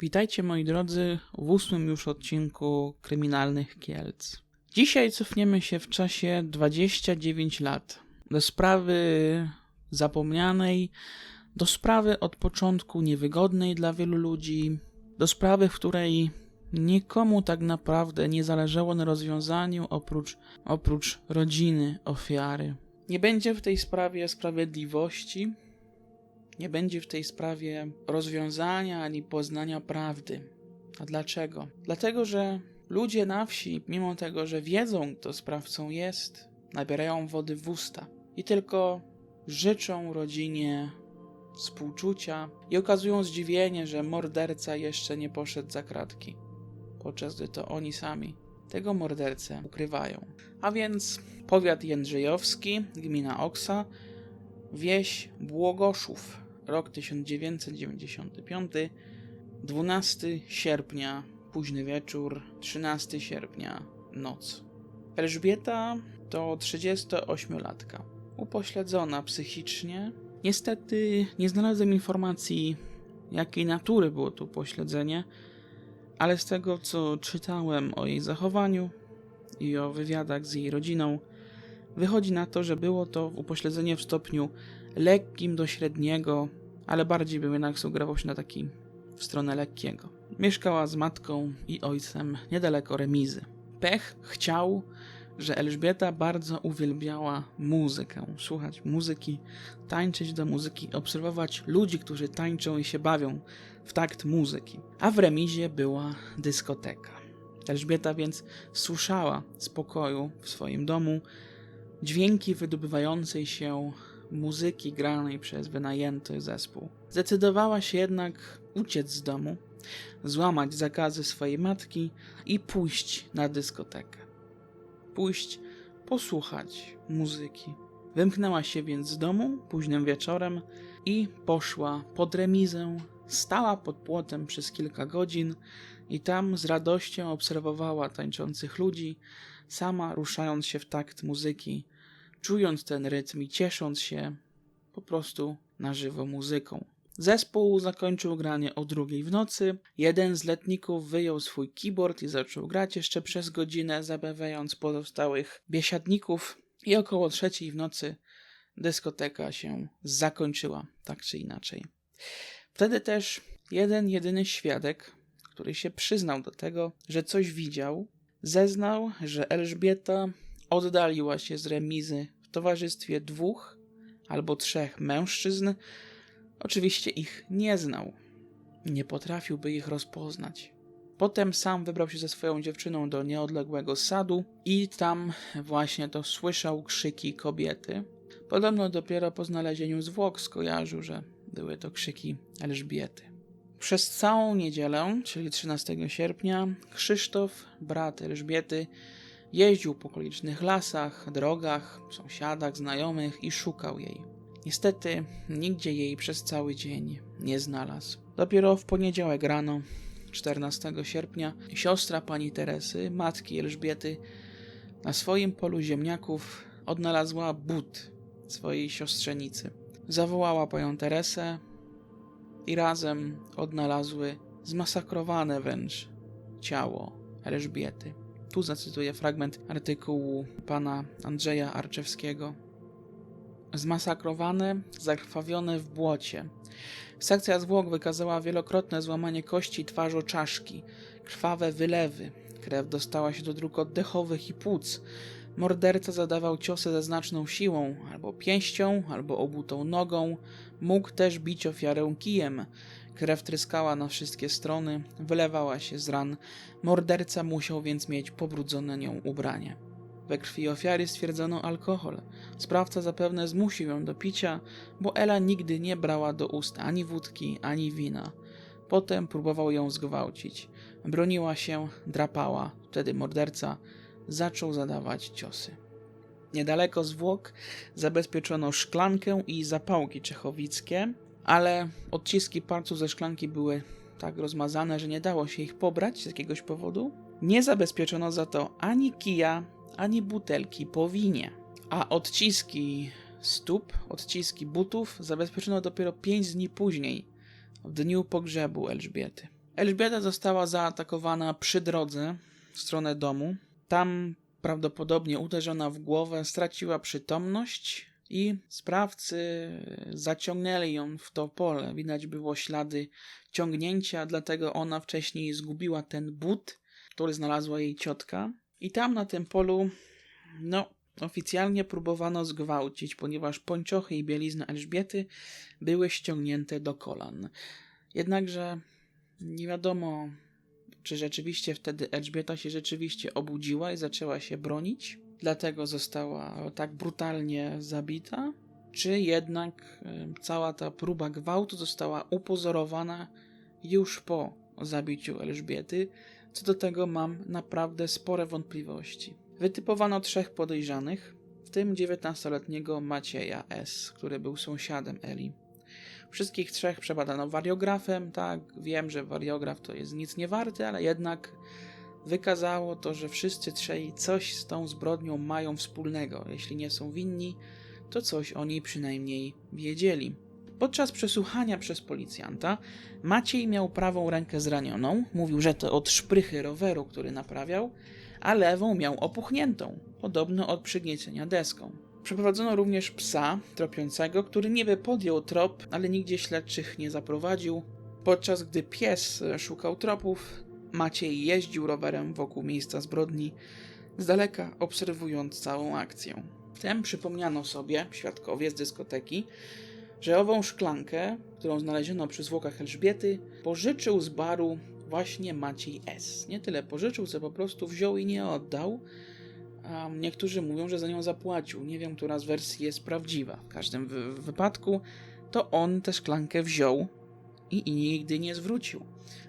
Witajcie moi drodzy w ósmym już odcinku Kryminalnych Kielc. Dzisiaj cofniemy się w czasie 29 lat do sprawy zapomnianej, do sprawy od początku niewygodnej dla wielu ludzi, do sprawy, w której nikomu tak naprawdę nie zależało na rozwiązaniu oprócz, oprócz rodziny ofiary. Nie będzie w tej sprawie sprawiedliwości, nie będzie w tej sprawie rozwiązania ani poznania prawdy. A dlaczego? Dlatego, że ludzie na wsi, mimo tego, że wiedzą, kto sprawcą jest, nabierają wody w usta i tylko życzą rodzinie współczucia i okazują zdziwienie, że morderca jeszcze nie poszedł za kratki, podczas gdy to oni sami tego mordercę ukrywają. A więc powiat jędrzejowski, gmina Oksa, wieś Błogoszów, rok 1995, 12 sierpnia, późny wieczór, 13 sierpnia, noc. Elżbieta to 38-latka, upośledzona psychicznie. Niestety nie znalazłem informacji, jakiej natury było to upośledzenie, ale z tego co czytałem o jej zachowaniu i o wywiadach z jej rodziną, wychodzi na to, że było to upośledzenie w stopniu lekkim do średniego, ale bardziej bym jednak sugerował się na taki w stronę lekkiego. Mieszkała z matką i ojcem niedaleko remizy. Pech chciał, że Elżbieta bardzo uwielbiała muzykę, słuchać muzyki, tańczyć do muzyki, obserwować ludzi, którzy tańczą i się bawią w takt muzyki. A w remizie była dyskoteka. Elżbieta więc słyszała z pokoju w swoim domu dźwięki wydobywającej się muzyki granej przez wynajęty zespół. Zdecydowała się jednak uciec z domu, złamać zakazy swojej matki i pójść na dyskotekę. Pójść posłuchać muzyki. Wymknęła się więc z domu późnym wieczorem i poszła pod remizę. Stała pod płotem przez kilka godzin i tam z radością obserwowała tańczących ludzi, sama ruszając się w takt muzyki, czując ten rytm i ciesząc się po prostu na żywo muzyką. Zespół zakończył granie o drugiej w nocy. Jeden z letników wyjął swój keyboard i zaczął grać jeszcze przez godzinę, zabawiając pozostałych biesiadników. I około trzeciej w nocy dyskoteka się zakończyła, tak czy inaczej. Wtedy też jeden jedyny świadek, który się przyznał do tego, że coś widział, zeznał, że Elżbieta oddaliła się z remizy w towarzystwie dwóch albo trzech mężczyzn. Oczywiście ich nie znał, nie potrafiłby ich rozpoznać. Potem sam wybrał się ze swoją dziewczyną do nieodległego sadu i tam właśnie to słyszał krzyki kobiety. Podobno dopiero po znalezieniu zwłok skojarzył, że były to krzyki Elżbiety. Przez całą niedzielę, czyli 13 sierpnia, Krzysztof, brat Elżbiety, jeździł po okolicznych lasach, drogach, sąsiadach, znajomych i szukał jej. Niestety nigdzie jej przez cały dzień nie znalazł. Dopiero w poniedziałek rano, 14 sierpnia, siostra pani Teresy, matki Elżbiety, na swoim polu ziemniaków odnalazła but swojej siostrzenicy. Zawołała panią Teresę i razem odnalazły zmasakrowane wręcz ciało Elżbiety. Tu zacytuję fragment artykułu pana Andrzeja Arczewskiego. Zmasakrowane, zakrwawione w błocie. Sekcja zwłok wykazała wielokrotne złamanie kości twarzoczaszki, krwawe wylewy. Krew dostała się do dróg oddechowych i płuc. Morderca zadawał ciosy ze znaczną siłą, albo pięścią, albo obutą nogą. Mógł też bić ofiarę kijem. Krew tryskała na wszystkie strony, wylewała się z ran. Morderca musiał więc mieć pobrudzone nią ubranie. We krwi ofiary stwierdzono alkohol. Sprawca zapewne zmusił ją do picia, bo Ela nigdy nie brała do ust ani wódki, ani wina. Potem próbował ją zgwałcić. Broniła się, drapała. Wtedy morderca zaczął zadawać ciosy. Niedaleko zwłok zabezpieczono szklankę i zapałki czechowickie, ale odciski palców ze szklanki były tak rozmazane, że nie dało się ich pobrać z jakiegoś powodu. Nie zabezpieczono za to ani kija, ani butelki po winie. A odciski stóp, odciski butów zabezpieczono dopiero 5 dni później, w dniu pogrzebu Elżbiety. Elżbieta została zaatakowana przy drodze w stronę domu. Tam prawdopodobnie uderzona w głowę, straciła przytomność i sprawcy zaciągnęli ją w to pole. Widać było ślady ciągnięcia, dlatego ona wcześniej zgubiła ten but, który znalazła jej ciotka. I tam na tym polu, no, oficjalnie próbowano zgwałcić, ponieważ pończochy i bielizny Elżbiety były ściągnięte do kolan. Jednakże nie wiadomo, czy rzeczywiście wtedy Elżbieta się rzeczywiście obudziła i zaczęła się bronić, dlatego została tak brutalnie zabita, czy jednak cała ta próba gwałtu została upozorowana już po zabiciu Elżbiety. Co do tego mam naprawdę spore wątpliwości. Wytypowano trzech podejrzanych, w tym 19-letniego Macieja S., który był sąsiadem Eli. Wszystkich trzech przebadano wariografem. Tak, wiem, że wariograf to jest nic nie warty, ale jednak wykazało to, że wszyscy trzej coś z tą zbrodnią mają wspólnego. Jeśli nie są winni, to coś o niej przynajmniej wiedzieli. Podczas przesłuchania przez policjanta Maciej miał prawą rękę zranioną, mówił, że to od szprychy roweru, który naprawiał, a lewą miał opuchniętą, podobno od przygniecenia deską. Przeprowadzono również psa tropiącego, który niby podjął trop, ale nigdzie śledczych nie zaprowadził. Podczas gdy pies szukał tropów, Maciej jeździł rowerem wokół miejsca zbrodni, z daleka obserwując całą akcję. Wtem przypomniano sobie, świadkowie z dyskoteki, że ową szklankę, którą znaleziono przy zwłokach Elżbiety, pożyczył z baru właśnie Maciej S. Nie tyle pożyczył, co po prostu wziął i nie oddał, a niektórzy mówią, że za nią zapłacił. Nie wiem, która z wersji jest prawdziwa. W każdym wy wypadku to on tę szklankę wziął i, nigdy nie zwrócił.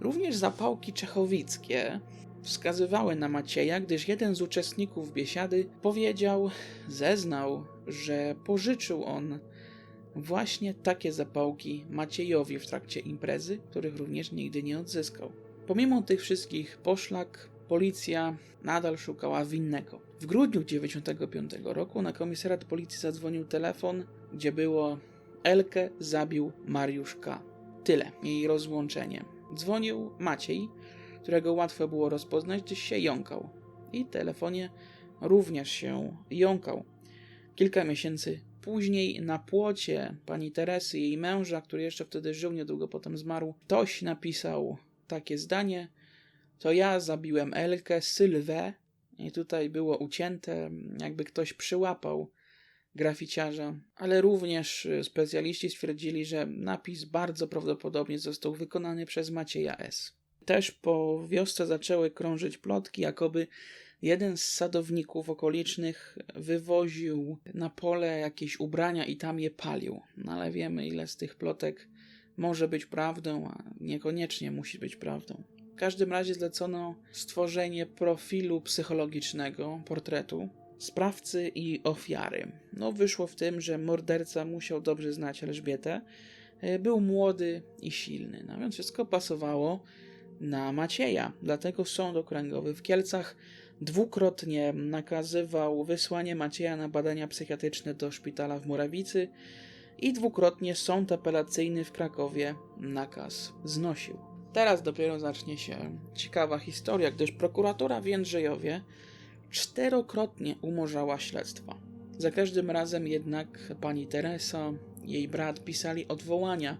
Również zapałki czechowickie wskazywały na Macieja, gdyż jeden z uczestników biesiady powiedział, zeznał, że pożyczył on właśnie takie zapałki Maciejowi w trakcie imprezy, których również nigdy nie odzyskał. Pomimo tych wszystkich poszlak, policja nadal szukała winnego. W grudniu 1995 roku na komisariat policji zadzwonił telefon, gdzie było Elkę zabił Mariusz K. Tyle, jej rozłączenie. Dzwonił Maciej, którego łatwo było rozpoznać, gdyż się jąkał. I telefonie również się jąkał. Kilka miesięcy później na płocie pani Teresy, jej męża, który jeszcze wtedy żył, niedługo potem zmarł, ktoś napisał takie zdanie: To ja zabiłem Elkę, Sylwę. I tutaj było ucięte, jakby ktoś przyłapał graficiarza, ale również specjaliści stwierdzili, że napis bardzo prawdopodobnie został wykonany przez Macieja S. Też po wiosce zaczęły krążyć plotki, jakoby jeden z sadowników okolicznych wywoził na pole jakieś ubrania i tam je palił. No ale wiemy, ile z tych plotek może być prawdą, a niekoniecznie musi być prawdą. W każdym razie zlecono stworzenie profilu psychologicznego, portretu sprawcy i ofiary. No, wyszło w tym, że morderca musiał dobrze znać Elżbietę. Był młody i silny, no więc wszystko pasowało na Macieja. Dlatego Sąd Okręgowy w Kielcach dwukrotnie nakazywał wysłanie Macieja na badania psychiatryczne do szpitala w Murawicy i dwukrotnie Sąd Apelacyjny w Krakowie nakaz znosił. Teraz dopiero zacznie się ciekawa historia, gdyż prokuratura w Jędrzejowie czterokrotnie umorzała śledztwa. Za każdym razem jednak pani Teresa, jej brat pisali odwołania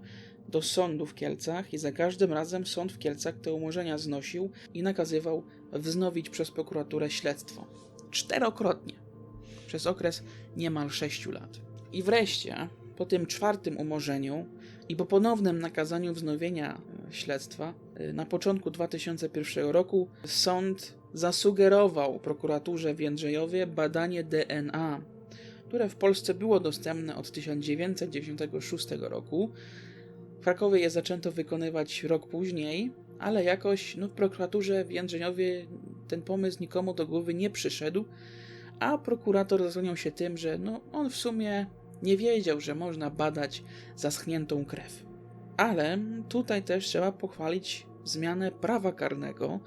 do sądu w Kielcach i za każdym razem sąd w Kielcach te umorzenia znosił i nakazywał wznowić przez prokuraturę śledztwo. Czterokrotnie. Przez okres niemal sześciu lat. I wreszcie, po tym czwartym umorzeniu i po ponownym nakazaniu wznowienia śledztwa, e, na początku 2001 roku sąd zasugerował prokuraturze w Jędrzejowie badanie DNA, które w Polsce było dostępne od 1996 roku. W Krakowie je zaczęto wykonywać rok później, ale jakoś no, w prokuraturze w Jędrzeniowie ten pomysł nikomu do głowy nie przyszedł, a prokurator zasłaniał się tym, że no, on w sumie nie wiedział, że można badać zaschniętą krew. Ale tutaj też trzeba pochwalić zmianę prawa karnego,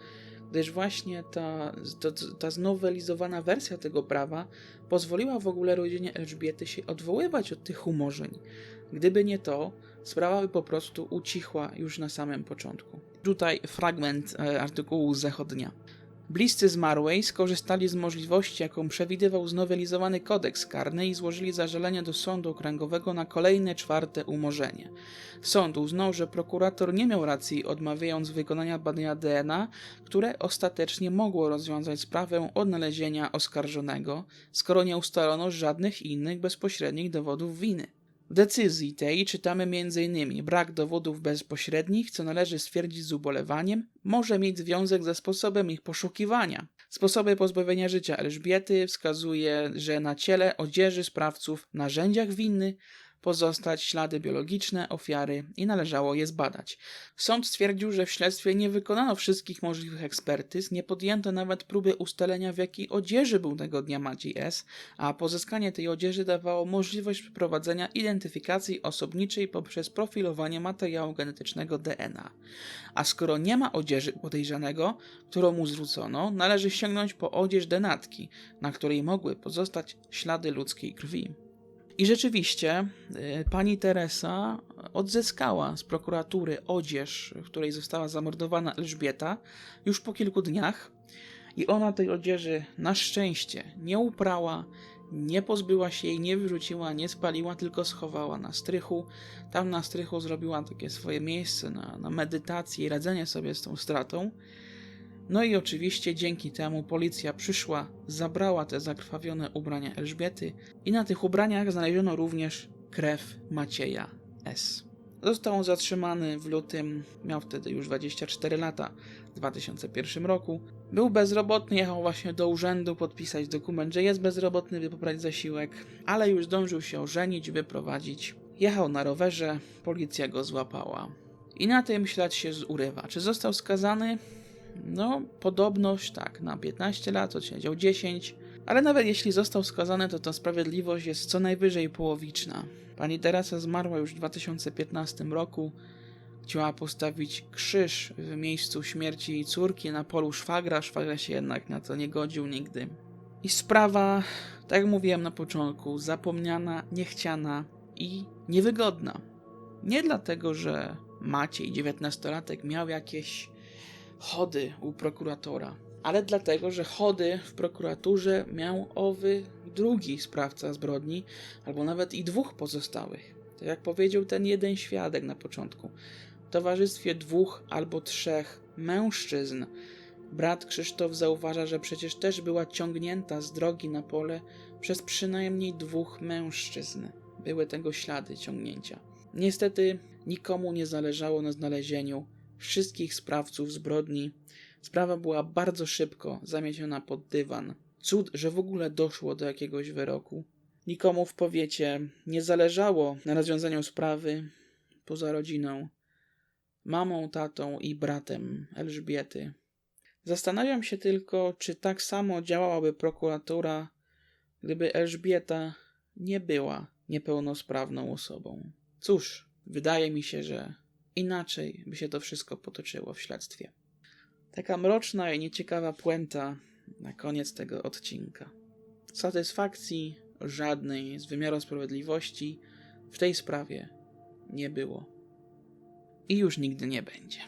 gdyż właśnie ta, ta, ta znowelizowana wersja tego prawa pozwoliła w ogóle rodzinie Elżbiety się odwoływać od tych umorzeń. Gdyby nie to, sprawa by po prostu ucichła już na samym początku. Tutaj fragment e, artykułu z zachodnia. Bliscy zmarłej skorzystali z możliwości, jaką przewidywał znowelizowany kodeks karny i złożyli zażalenie do sądu okręgowego na kolejne czwarte umorzenie. Sąd uznał, że prokurator nie miał racji, odmawiając wykonania badania DNA, które ostatecznie mogło rozwiązać sprawę odnalezienia oskarżonego, skoro nie ustalono żadnych innych bezpośrednich dowodów winy. W decyzji tej czytamy m.in. brak dowodów bezpośrednich, co należy stwierdzić z ubolewaniem, może mieć związek ze sposobem ich poszukiwania. Sposoby pozbawienia życia Elżbiety wskazuje, że na ciele, odzieży sprawców, narzędziach winny pozostać ślady biologiczne ofiary i należało je zbadać. Sąd stwierdził, że w śledztwie nie wykonano wszystkich możliwych ekspertyz, nie podjęto nawet próby ustalenia w jakiej odzieży był tego dnia Maciej S., a pozyskanie tej odzieży dawało możliwość przeprowadzenia identyfikacji osobniczej poprzez profilowanie materiału genetycznego DNA. A skoro nie ma odzieży podejrzanego, którą mu zwrócono, należy sięgnąć po odzież denatki, na której mogły pozostać ślady ludzkiej krwi. I rzeczywiście y, pani Teresa odzyskała z prokuratury odzież, w której została zamordowana Elżbieta, już po kilku dniach. I ona tej odzieży na szczęście nie uprała, nie pozbyła się jej, nie wyrzuciła, nie spaliła, tylko schowała na strychu. Tam na strychu zrobiła takie swoje miejsce na, na medytację i radzenie sobie z tą stratą. No i oczywiście dzięki temu policja przyszła, zabrała te zakrwawione ubrania Elżbiety i na tych ubraniach znaleziono również krew Macieja S. Został on zatrzymany w lutym, miał wtedy już 24 lata, w 2001 roku. Był bezrobotny, jechał właśnie do urzędu podpisać dokument, że jest bezrobotny, by pobrać zasiłek, ale już zdążył się ożenić, wyprowadzić. Jechał na rowerze, policja go złapała. I na tym ślad się urywa. Czy został skazany? No, podobność tak, na 15 lat, odsiedział 10, ale nawet jeśli został skazany, to ta sprawiedliwość jest co najwyżej połowiczna. Pani Teresa zmarła już w 2015 roku. Chciała postawić krzyż w miejscu śmierci jej córki na polu szwagra. Szwagra się jednak na to nie godził nigdy. I sprawa, tak jak mówiłem na początku, zapomniana, niechciana i niewygodna. Nie dlatego, że Maciej, 19-latek, miał jakieś chody u prokuratora, ale dlatego, że chody w prokuraturze miał owy drugi sprawca zbrodni, albo nawet i dwóch pozostałych. Tak jak powiedział ten jeden świadek na początku, w towarzystwie dwóch albo trzech mężczyzn. Brat Krzysztof zauważa, że przecież też była ciągnięta z drogi na pole przez przynajmniej dwóch mężczyzn. Były tego ślady ciągnięcia. Niestety nikomu nie zależało na znalezieniu wszystkich sprawców zbrodni. Sprawa była bardzo szybko zamieciona pod dywan. Cud, że w ogóle doszło do jakiegoś wyroku. Nikomu w powiecie nie zależało na rozwiązaniu sprawy poza rodziną, mamą, tatą i bratem Elżbiety. Zastanawiam się tylko, czy tak samo działałaby prokuratura, gdyby Elżbieta nie była niepełnosprawną osobą. Cóż, wydaje mi się, że inaczej by się to wszystko potoczyło w śledztwie. Taka mroczna i nieciekawa puenta na koniec tego odcinka. Satysfakcji żadnej z wymiaru sprawiedliwości w tej sprawie nie było. I już nigdy nie będzie.